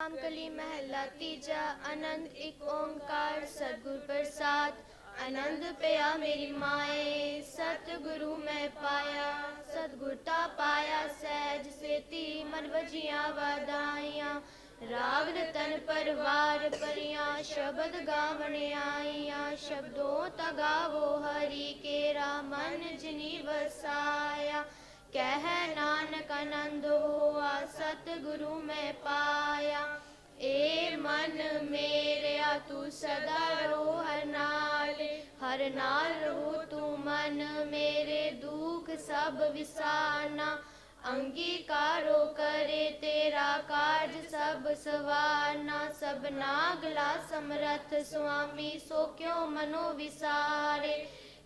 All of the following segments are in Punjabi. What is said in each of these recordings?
ਅੰਕਲੀ ਮਹਿਲਾ ਤੀਜਾ, ਆਨੰਦ ਇੱਕ ਓੰਕਾਰ, ਸਤਿਗੁਰ ਪ੍ਰਸਾਦ। ਆਨੰਦ ਪਿਆ ਮੇਰੀ ਮਾਏ, ਸਤਿਗੁਰੂ ਮੈਂ ਪਾਇਆ। ਸਤਿਗੁਰ ਤਾ ਪਾਇਆ ਸਹਿਜ ਸੇਤੀ ਮਨ ਵਜੀਆਂ ਵਾਦਾਈਆਂ ਰਾਗ ਰਤਨ ਪਰਵਾਰ ਪਰੀਆਂ, ਸ਼ਬਦ ਗਾਵਣ ਆਈਆਂ। ਸ਼ਬਦੋਂ ਤਾ ਗਾਵੋ ਹਰੀ ਕੇਰਾ ਮਨ ਜਿਨੀ ਵਸਾਇਆ। ਕਹਿ ਨਾਨਕ ਆਨੰਦ ਹੋਆ, ਸਤਿਗੁਰੂ ਮੈਂ ਪਾਇਆ। ਏ ਮਨ ਮੇਰਿਆ, ਤੂੰ ਸਦਾ ਰਹੋ ਹਰ ਨਾਲ। ਹਰ ਨਾਲ ਰਹੋ ਤੂੰ ਮਨ ਮੇਰੇ ਦੁੱਖ ਸਭ ਵਿਸਾਨਾ। ਅੰਗੀਕਾਰੋ ਕਰੇ ਤੇਰਾ ਕਾਰਜ ਸਭ ਸਵਾਰਨਾ ਸਭਨਾ ਨਾਗਲਾ ਸਮਰਥ ਸੁਆਮੀ, ਸੋ ਕਿਉ ਮਨੋ ਵਿਸਾਰੇ?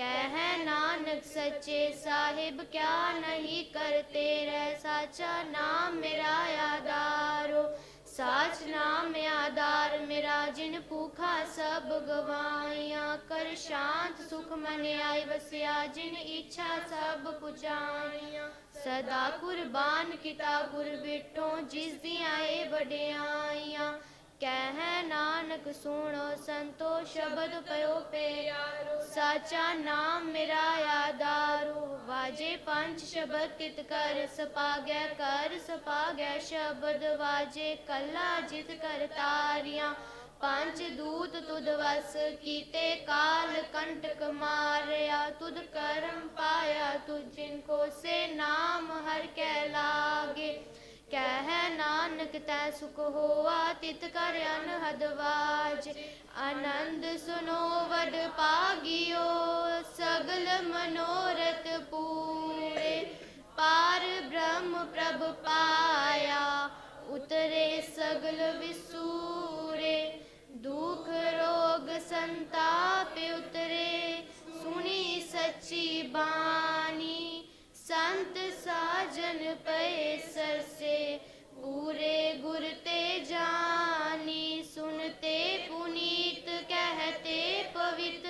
ਕਹਿ ਨਾਨਕ ਸੱਚੇ ਸਾਹਿਬ, ਕਿਆ ਨਹੀਂ ਕਰ ਤੇਰਾ ਸਾਚਾ ਨਾਮ ਮੇਰਾ ਆਧਾਰੋ, ਸਾਚ ਨਾਮ ਆਧਾਰ ਮੇਰਾ, ਜਿਨ ਭੂਖਾ ਸਭ ਗਵਾਇਆ ਕਰ ਸ਼ਾਂਤ ਸੁਖ ਮਨ ਆਈ ਵਸਿਆ, ਜਿਨ ਇੱਛਾ ਸਭ ਪੁਜਾਈਆਂ ਸਦਾ ਕੁਰਬਾਨ ਕੀਤਾ ਗੁਰ ਬਿਟੋ, ਜਿਸ ਦੀਆਂ ਏ ਵਡਿਆਈਆਂ। ਕਹਿ ਨਾਨਕ ਸੁਣੋ ਸੰਤੋ ਸ਼ਬਦ ਪਇਓ ਪਿਆਰੋ। ਸਾਚਾ ਨਾਮ ਮੇਰਾ ਆਧਾਰੋ। ਵਾਜੇ ਪੰਜ ਸ਼ਬਦ ਤਿਤ ਕਰ ਸਪਾਗੈ ਕਰ ਸਪਾਗੈ ਸ਼ਬਦ ਵਾਜੇ, ਕੱਲਾ ਜਿਤ ਕਰ ਤਾਰੀਆਂ। ਪੰਜ ਦੂਤ ਤੁਧ ਵਸ ਕੀਤੇ ਕਾਲ ਕੰਟਕ ਮਾਰਿਆ। ਤੁਧ ਕਰਮ ਪਾਇਆ ਤੁਝ ਜਿਨ ਕੋ ਸੇ ਨਾਮ ਹਰ ਕੈ ਲਾਗੇ। ਕਹਿ ਨਾਨਕ, ਤੈ ਸੁਖ ਹੋਆ, ਤਿਤ ਕਰ ਅਨਹਦ ਵਾਜ। ਆਨੰਦ ਸੁਨੋ, ਵਡ ਪਾਗਿਓ ਸਗਲ ਮਨੋਰਥ ਪੂਰੇ। ਪਾਰ ਬ੍ਰਹਮ ਪ੍ਰਭ ਪਾਇਆ, ਉਤਰੇ ਸਗਲ ਵਿਸੂਰੇ। ਦੁਖ, ਰੋਗ, ਸੰਤਾਪ ਉਤਰੇ। ਸੁਣੀ ਸੱਚੀ ਬਾਣੀ ਸੰਤ ਸਾਜਨ ਪਏ ਸਰਸੇ ਪੂਰੇ ਗੁਰ ਤੇ ਜਾਨੀ ਸੁਨਤੇ ਪੁਨੀਤ, ਕਹਤੇ ਪਵਿੱਤ।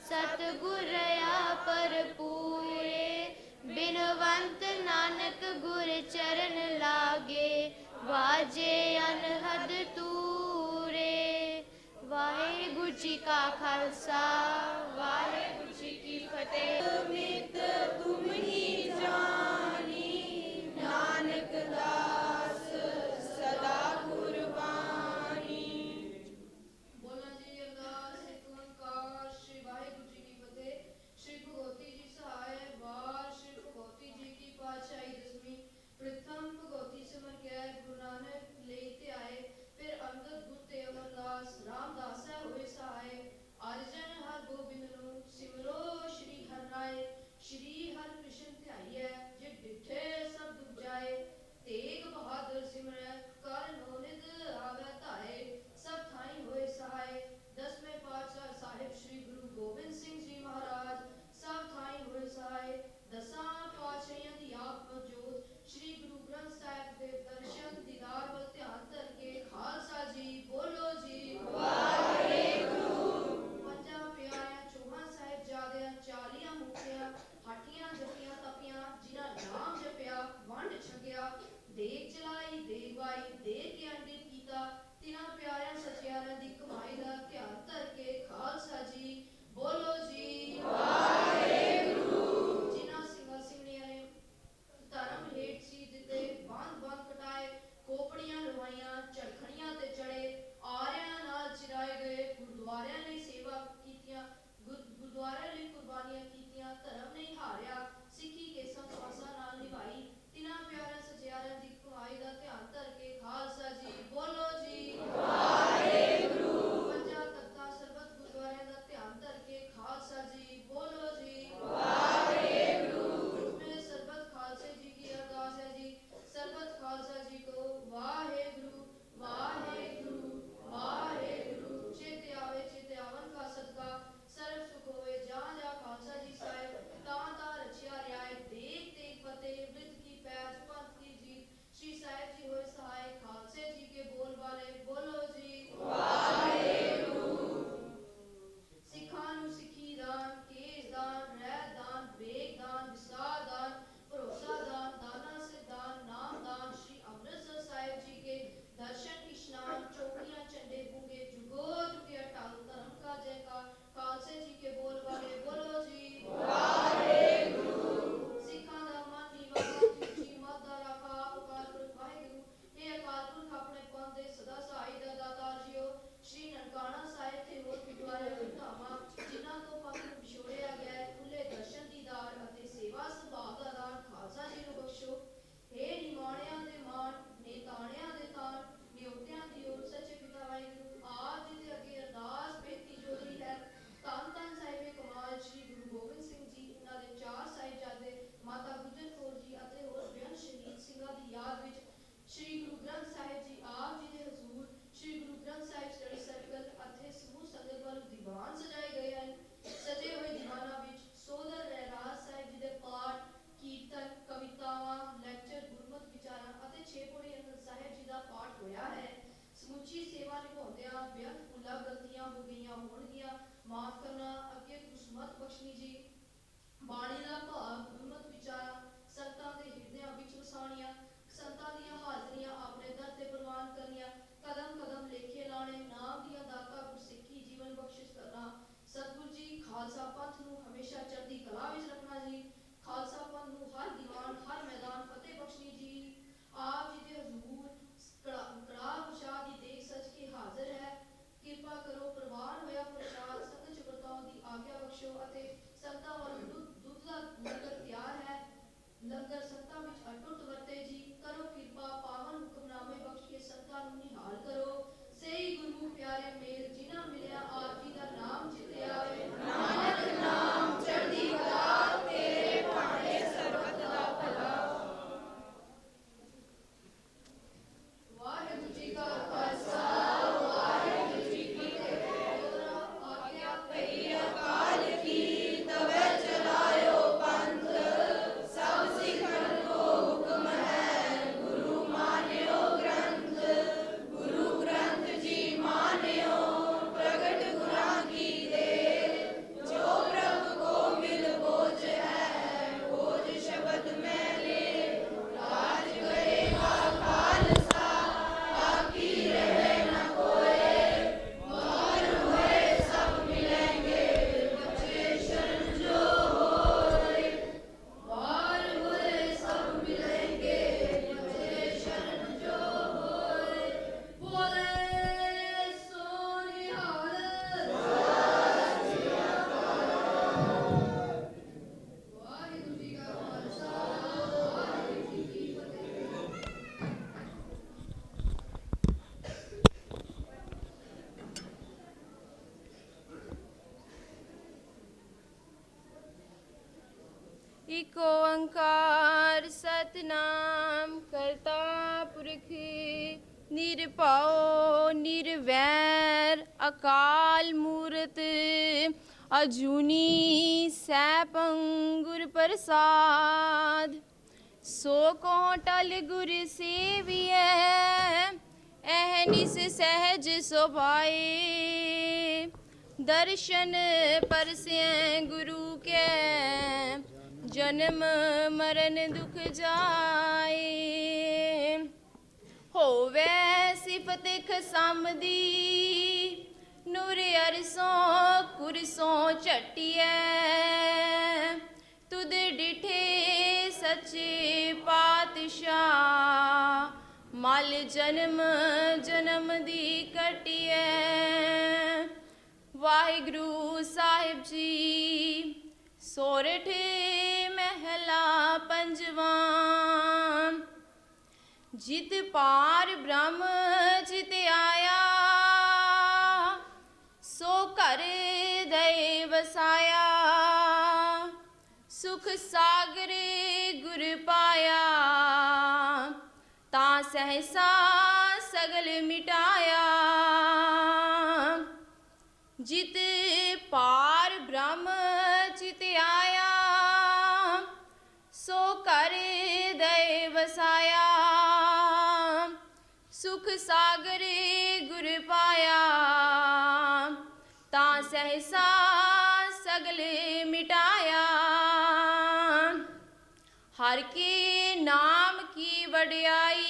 ਸਤਗੁਰ ਆ ਪਰ ਪੂਰੇ ਬਿਨਵੰਤ ਨਾਨਕ ਗੁਰ ਚਰਨ ਲਾਗੇ। ਵਾਜੇ ਅਨਹਦ ਤੂਰੇ, ਵਾਹਿਗੁਰੂ ਜੀ ਕਾ ਖਾਲਸਾ, ਵਾਹਿਗੁਰੂ ਜੀ ਕੀ ਫਤਿਹ। ਇਕ ਓੰਕਾਰ ਸਤਨਾਮ ਕਰਤਾ ਪੁਰਖ ਨਿਰਭਉ ਨਿਰਵੈਰ ਅਕਾਲ ਮੂਰਤ ਅਜੂਨੀ ਸੈਭੰ ਗੁਰ ਪ੍ਰਸਾਦ, ਸੋ ਕੋ ਟਲ ਗੁਰ ਸੇਵੀਐ ਐਹਨਿਸ ਸਹਿਜ ਸੁਭਾਏ। ਦਰਸ਼ਨ ਪਰਸੈ ਗੁਰੂ ਕੈ ਜਨਮ ਮਰਨ ਦੁਖ ਜਾਏ। ਹੋਵੇ ਸਿਫਤ ਖਸਮ ਦੀ ਨੂਰ ਅਰਸੋਂ ਕੁਰਸੋਂ ਝਟਿਐ। ਤੁਧ ਡਿਠੇ ਸੱਚੇ ਪਾਤਸ਼ਾਹ, ਮਲ ਜਨਮ ਜਨਮ ਦੀ ਕਟਿਐ। ਵਾਹਿਗੁਰੂ ਸਾਹਿਬ ਜੀ, ਸੋਰਠ ਜਿਤ ਪਾਰ ਬ੍ਰਹਮ ਜਿਤ ਆਇਆ। ਸੋ ਘਰ ਦੇ ਵਸਾਇਆ। ਸੁਖ ਸਾਗਰ ਗੁਰ ਪਾਇਆ। ਤਾਂ ਸਹਸਾ ਸਗਲ ਮਿਟਾਇਆ। ਜਿਤ ਪਾਰ ਸੁਖ ਸਾਗਰ ਗੁਰ ਪਾਇਆ। ਤਾਂ ਸਹਸਾ ਸਗਲ ਮਿਟਾਇਆ। ਹਰ ਕੇ ਨਾਮ ਕੀ ਵਡਿਆਈ,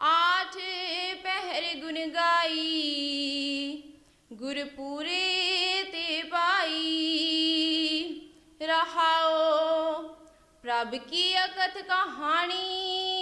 ਆਠ ਪਹਿਰ ਗੁਣ ਗਾਈ ਗੁਰਪੂਰੇ ਤੇ ਪਾਈ। ਰਹਾਓ ਪ੍ਰਭ ਕੀ ਅਕਥ ਕਹਾਣੀ